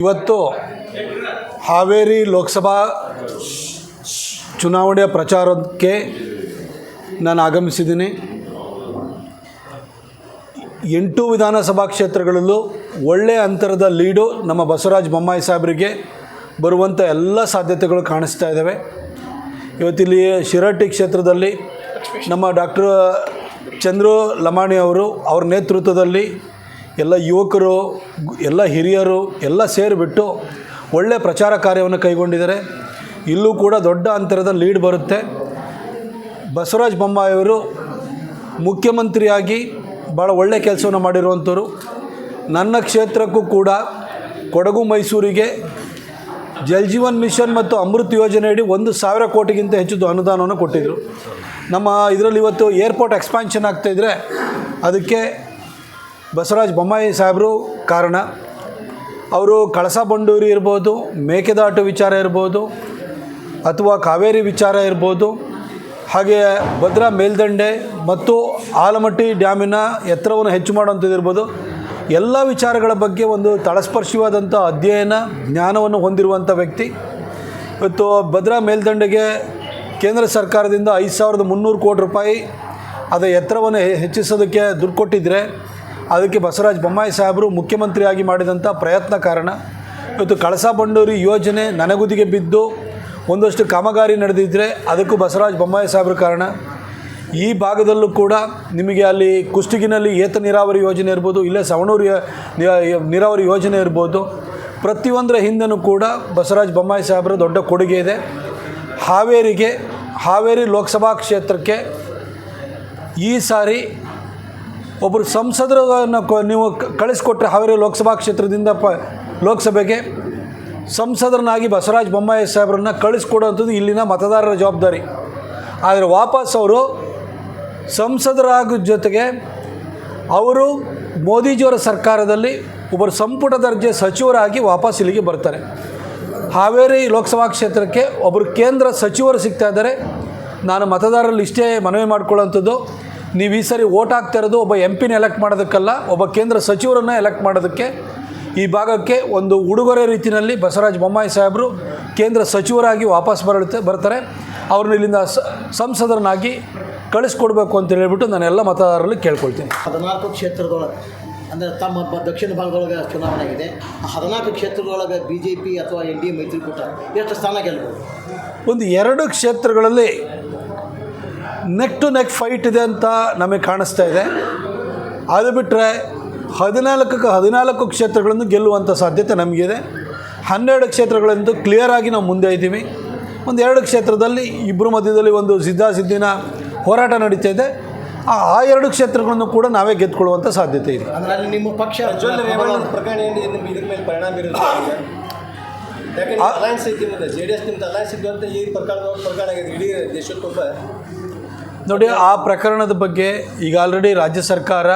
ಇವತ್ತು ಹಾವೇರಿ ಲೋಕಸಭಾ ಚುನಾವಣೆಯ ಪ್ರಚಾರಕ್ಕೆ ನಾನು ಆಗಮಿಸಿದ್ದೀನಿ. ಎಂಟು ವಿಧಾನಸಭಾ ಕ್ಷೇತ್ರಗಳಲ್ಲೂ ಒಳ್ಳೆಯ ಅಂತರದ ಲೀಡು ನಮ್ಮ ಬಸವರಾಜ ಬೊಮ್ಮಾಯಿ ಸಾಹೇಬರಿಗೆ ಬರುವಂಥ ಎಲ್ಲ ಸಾಧ್ಯತೆಗಳು ಕಾಣಿಸ್ತಾ ಇದ್ದಾವೆ. ಇವತ್ತಿಲ್ಲಿ ಶಿರಹಟ್ಟಿ ಕ್ಷೇತ್ರದಲ್ಲಿ ನಮ್ಮ ಡಾಕ್ಟರ್ ಚಂದ್ರು ಲಮಾಣಿ ಅವರು ಅವ್ರ ನೇತೃತ್ವದಲ್ಲಿ ಎಲ್ಲ ಯುವಕರು, ಎಲ್ಲ ಹಿರಿಯರು, ಎಲ್ಲ ಸೇರಿಬಿಟ್ಟು ಒಳ್ಳೆಯ ಪ್ರಚಾರ ಕಾರ್ಯವನ್ನು ಕೈಗೊಂಡಿದ್ದಾರೆ. ಇಲ್ಲೂ ಕೂಡ ದೊಡ್ಡ ಅಂತರದ ಲೀಡ್ ಬರುತ್ತೆ. ಬಸವರಾಜ ಬೊಮ್ಮಾಯಿಯವರು ಮುಖ್ಯಮಂತ್ರಿಯಾಗಿ ಭಾಳ ಒಳ್ಳೆಯ ಕೆಲಸವನ್ನು ಮಾಡಿರುವಂಥವ್ರು. ನನ್ನ ಕ್ಷೇತ್ರಕ್ಕೂ ಕೂಡ ಕೊಡಗು, ಮೈಸೂರಿಗೆ ಜಲ್ಜೀವನ್ ಮಿಷನ್ ಮತ್ತು ಅಮೃತ್ ಯೋಜನೆಯಡಿ ಒಂದು ಸಾವಿರ ಕೋಟಿಗಿಂತ ಹೆಚ್ಚು ಅನುದಾನವನ್ನು ಕೊಟ್ಟಿದ್ದರು ನಮ್ಮ ಇದರಲ್ಲಿ ಇವತ್ತು ಏರ್ಪೋರ್ಟ್ ಎಕ್ಸ್ಪಾನ್ಷನ್ ಆಗ್ತಾಯಿದ್ರೆ ಅದಕ್ಕೆ ಬಸವರಾಜ ಬೊಮ್ಮಾಯಿ ಸಾಹೇಬರು ಕಾರಣ. ಅವರು ಕಳಸ ಬಂಡೂರಿ ಇರ್ಬೋದು, ಮೇಕೆದಾಟು ವಿಚಾರ ಇರ್ಬೋದು, ಅಥವಾ ಕಾವೇರಿ ವಿಚಾರ ಇರ್ಬೋದು, ಹಾಗೆ ಭದ್ರಾ ಮೇಲ್ದಂಡೆ ಮತ್ತು ಆಲಮಟ್ಟಿ ಡ್ಯಾಮಿನ ಎತ್ತರವನ್ನು ಹೆಚ್ಚು ಮಾಡುವಂಥದ್ದು ಇರ್ಬೋದು. ಎಲ್ಲ ವಿಚಾರಗಳ ಬಗ್ಗೆ ಒಂದು ತಳಸ್ಪರ್ಶಿವಾದಂಥ ಅಧ್ಯಯನ, ಜ್ಞಾನವನ್ನು ಹೊಂದಿರುವಂಥ ವ್ಯಕ್ತಿ. ಇವತ್ತು ಭದ್ರಾ ಮೇಲ್ದಂಡೆಗೆ ಕೇಂದ್ರ ಸರ್ಕಾರದಿಂದ ಐದು ಸಾವಿರದ ಮುನ್ನೂರು ಕೋಟಿ ರೂಪಾಯಿ ಅದರ ಎತ್ತರವನ್ನು ಹೆಚ್ಚಿಸೋದಕ್ಕೆ ದುಡ್ಡು ಕೊಟ್ಟಿದ್ದರೆ ಅದಕ್ಕೆ ಬಸವರಾಜ ಬೊಮ್ಮಾಯಿ ಸಾಹೇಬರು ಮುಖ್ಯಮಂತ್ರಿಯಾಗಿ ಮಾಡಿದಂಥ ಪ್ರಯತ್ನ ಕಾರಣ ಇವತ್ತು ಕಳಸಾ ಬಂಡೂರಿ ಯೋಜನೆ ನನಗುದಿಗೆ ಬಿದ್ದು ಒಂದಷ್ಟು ಕಾಮಗಾರಿ ನಡೆದಿದ್ದರೆ ಅದಕ್ಕೂ ಬಸವರಾಜ ಬೊಮ್ಮಾಯಿ ಸಾಹೇಬ್ರ ಕಾರಣ. ಈ ಭಾಗದಲ್ಲೂ ಕೂಡ ನಿಮಗೆ ಅಲ್ಲಿ ಕುಷ್ಟಗಿನಲ್ಲಿ ಏತ ನೀರಾವರಿ ಯೋಜನೆ ಇರ್ಬೋದು, ಇಲ್ಲೇ ಸವಣೂರು ನೀರಾವರಿ ಯೋಜನೆ ಇರ್ಬೋದು. ಪ್ರತಿಯೊಂದರ ಹಿಂದೆನೂ ಕೂಡ ಬಸವರಾಜ ಬೊಮ್ಮಾಯಿ ಸಾಹೇಬರ ದೊಡ್ಡ ಕೊಡುಗೆ ಇದೆ. ಹಾವೇರಿಗೆ, ಹಾವೇರಿ ಲೋಕಸಭಾ ಕ್ಷೇತ್ರಕ್ಕೆ ಈ ಸಾರಿ ಒಬ್ಬರು ಸಂಸದರನ್ನು ನೀವು ಕಳಿಸ್ಕೊಟ್ರೆ ಹಾವೇರಿ ಲೋಕಸಭಾ ಕ್ಷೇತ್ರದಿಂದ ಪ, ಲೋಕಸಭೆಗೆ ಸಂಸದರನ್ನಾಗಿ ಬಸವರಾಜ ಬೊಮ್ಮಾಯಿ ಸಾಹೇಬ್ರನ್ನ ಕಳಿಸ್ಕೊಡೋವಂಥದ್ದು ಇಲ್ಲಿನ ಮತದಾರರ ಜವಾಬ್ದಾರಿ. ಆದರೆ ವಾಪಸ್ ಅವರು ಸಂಸದರಾಗ ಜೊತೆಗೆ ಅವರು ಮೋದಿಜಿಯವರ ಸರ್ಕಾರದಲ್ಲಿ ಒಬ್ಬರು ಸಂಪುಟ ದರ್ಜೆ ಸಚಿವರಾಗಿ ವಾಪಸ್ ಇಲ್ಲಿಗೆ ಬರ್ತಾರೆ. ಹಾವೇರಿ ಲೋಕಸಭಾ ಕ್ಷೇತ್ರಕ್ಕೆ ಒಬ್ಬರು ಕೇಂದ್ರ ಸಚಿವರು ಸಿಗ್ತಾ ಇದ್ದಾರೆ. ನಾನು ಮತದಾರರಲ್ಲಿ ಇಷ್ಟೇ ಮನವಿ ಮಾಡ್ಕೊಳ್ಳೋಂಥದ್ದು. ನೀವು ಈ ಸರಿ ಓಟ್ ಹಾಕ್ತಿರೋದು ಒಬ್ಬ ಎಂ ಪಿನ ಎಲೆಕ್ಟ್ ಮಾಡೋದಕ್ಕಲ್ಲ ಒಬ್ಬ ಕೇಂದ್ರ ಸಚಿವರನ್ನು ಎಲೆಕ್ಟ್ ಮಾಡೋದಕ್ಕೆ. ಈ ಭಾಗಕ್ಕೆ ಒಂದು ಉಡುಗೊರೆ ರೀತಿಯಲ್ಲಿ ಬಸವರಾಜ ಬೊಮ್ಮಾಯಿ ಸಾಹೇಬರು ಕೇಂದ್ರ ಸಚಿವರಾಗಿ ವಾಪಸ್ ಬರಳುತ್ತೆ ಬರ್ತಾರೆ. ಅವ್ರನ್ನ ಇಲ್ಲಿಂದ ಸಂಸದರನ್ನಾಗಿ ಕಳಿಸ್ಕೊಡ್ಬೇಕು ಅಂತ ಹೇಳಿಬಿಟ್ಟು ನಾನು ಎಲ್ಲ ಮತದಾರರಲ್ಲಿ ಕೇಳ್ಕೊಳ್ತೀನಿ. ಹದಿನಾಲ್ಕು ಕ್ಷೇತ್ರದೊಳಗೆ ಅಂದರೆ ತಮ್ಮ ದಕ್ಷಿಣ ಭಾಗದೊಳಗೆ ಚುನಾವಣೆ ಆಗಿದೆ. ಆ ಹದಿನಾಲ್ಕು ಕ್ಷೇತ್ರದೊಳಗೆ ಬಿ ಜೆ ಪಿ ಅಥವಾ ಎನ್ ಡಿ ಎ ಮೈತ್ರಿಕೂಟ ಎಷ್ಟು ಸ್ಥಾನ ಗೆಲ್ಲಬಹುದು ಒಂದು ಎರಡು ಕ್ಷೇತ್ರಗಳಲ್ಲಿ ನೆಕ್ ಟು ನೆಕ್ ಫೈಟ್ ಇದೆ ಅಂತ ನಮಗೆ ಕಾಣಿಸ್ತಾ ಇದೆ. ಅದು ಬಿಟ್ಟರೆ ಹದಿನಾಲ್ಕಕ್ಕೆ ಹದಿನಾಲ್ಕು ಕ್ಷೇತ್ರಗಳನ್ನು ಗೆಲ್ಲುವಂಥ ಸಾಧ್ಯತೆ ನಮಗಿದೆ. ಹನ್ನೆರಡು ಕ್ಷೇತ್ರಗಳಂತೂ ಕ್ಲಿಯರ್ ಆಗಿ ನಾವು ಮುಂದೆ ಇದ್ದೀವಿ. ಒಂದು ಎರಡು ಕ್ಷೇತ್ರದಲ್ಲಿ ಇಬ್ಬರ ಮಧ್ಯದಲ್ಲಿ ಒಂದು ಸಿದ್ಧಾಸಿದ್ದಿನ ಹೋರಾಟ ನಡೀತಾ ಇದೆ. ಆ ಆ ಎರಡು ಕ್ಷೇತ್ರಗಳನ್ನು ಕೂಡ ನಾವೇ ಗೆದ್ದುಕೊಳ್ಳುವಂಥ ಸಾಧ್ಯತೆ ಇದೆ. ಅಂದರೆ ನಿಮ್ಮ ಪಕ್ಷ ಪರಿಣಾಮ ಅಲಯನ್ಸ್ ಐತಿ ಜೆ ಡಿ ಎಸ್ ನಿಮ್ದು ಅಲಯನ್ಸ್ ಇದ್ದು ಅಂತ ಈ ಪ್ರಕಾರ ಪ್ರಕಾರ ಆಗಿದೆ ಇಡೀ ದೇಶದ ತುಂಬ ನೋಡಿ, ಆ ಪ್ರಕರಣದ ಬಗ್ಗೆ ಈಗ ಆಲ್ರೆಡಿ ರಾಜ್ಯ ಸರ್ಕಾರ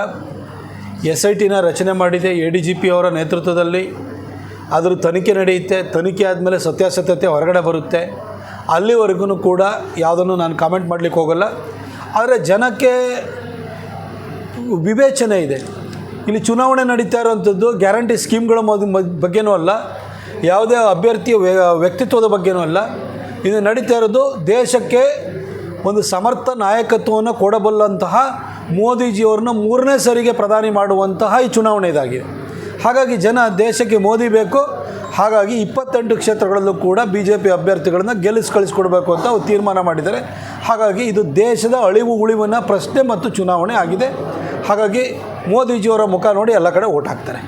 ಎಸ್ ಐ ಟಿನ ರಚನೆ ಮಾಡಿದೆ, ಎ ಡಿ ಜಿ ಪಿ ಅವರ ನೇತೃತ್ವದಲ್ಲಿ. ಅದರ ತನಿಖೆ ನಡೆಯುತ್ತೆ, ತನಿಖೆ ಆದಮೇಲೆ ಸತ್ಯಾಸತ್ಯತೆ ಹೊರಗಡೆ ಬರುತ್ತೆ. ಅಲ್ಲಿವರೆಗೂ ಕೂಡ ಯಾವುದನ್ನು ನಾನು ಕಾಮೆಂಟ್ ಮಾಡಲಿಕ್ಕೆ ಹೋಗಲ್ಲ. ಆದರೆ ಜನಕ್ಕೆ ವಿವೇಚನೆ ಇದೆ. ಇಲ್ಲಿ ಚುನಾವಣೆ ನಡೀತಾ ಇರೋವಂಥದ್ದು ಗ್ಯಾರಂಟಿ ಸ್ಕೀಮ್ಗಳ ಬಗ್ಗೆನೂ ಅಲ್ಲ. ಯಾವುದೇ ಅಭ್ಯರ್ಥಿಯ ವ್ಯಕ್ತಿತ್ವದ ಬಗ್ಗೆನೂ ಅಲ್ಲ. ಇದು ನಡೀತಾ ಇರೋದು ದೇಶಕ್ಕೆ ಒಂದು ಸಮರ್ಥ ನಾಯಕತ್ವವನ್ನು ಕೊಡಬಲ್ಲಂತಹ ಮೋದಿಜಿಯವ್ರನ್ನ ಮೂರನೇ ಸರಿಗೆ ಪ್ರಧಾನಿ ಮಾಡುವಂತಹ ಈ ಚುನಾವಣೆ ಇದಾಗಿದೆ ಹಾಗಾಗಿ ಜನ ದೇಶಕ್ಕೆ ಮೋದಿ ಬೇಕು, ಹಾಗಾಗಿ ಇಪ್ಪತ್ತೆಂಟು ಕ್ಷೇತ್ರಗಳಲ್ಲೂ ಕೂಡ ಬಿ ಜೆ ಪಿ ಅಭ್ಯರ್ಥಿಗಳನ್ನು ಗೆಲ್ಲಿಸಿ ಕಳಿಸ್ಕೊಡ್ಬೇಕು ಅಂತ ಅವ್ರು ತೀರ್ಮಾನ ಮಾಡಿದ್ದಾರೆ. ಹಾಗಾಗಿ ಇದು ದೇಶದ ಅಳಿವು ಉಳಿವಿನ ಪ್ರಶ್ನೆ ಮತ್ತು ಚುನಾವಣೆ ಆಗಿದೆ. ಹಾಗಾಗಿ ಮೋದಿಜಿಯವರ ಮುಖ ನೋಡಿ ಎಲ್ಲ ಕಡೆ ಓಟ್ ಹಾಕ್ತಾರೆ.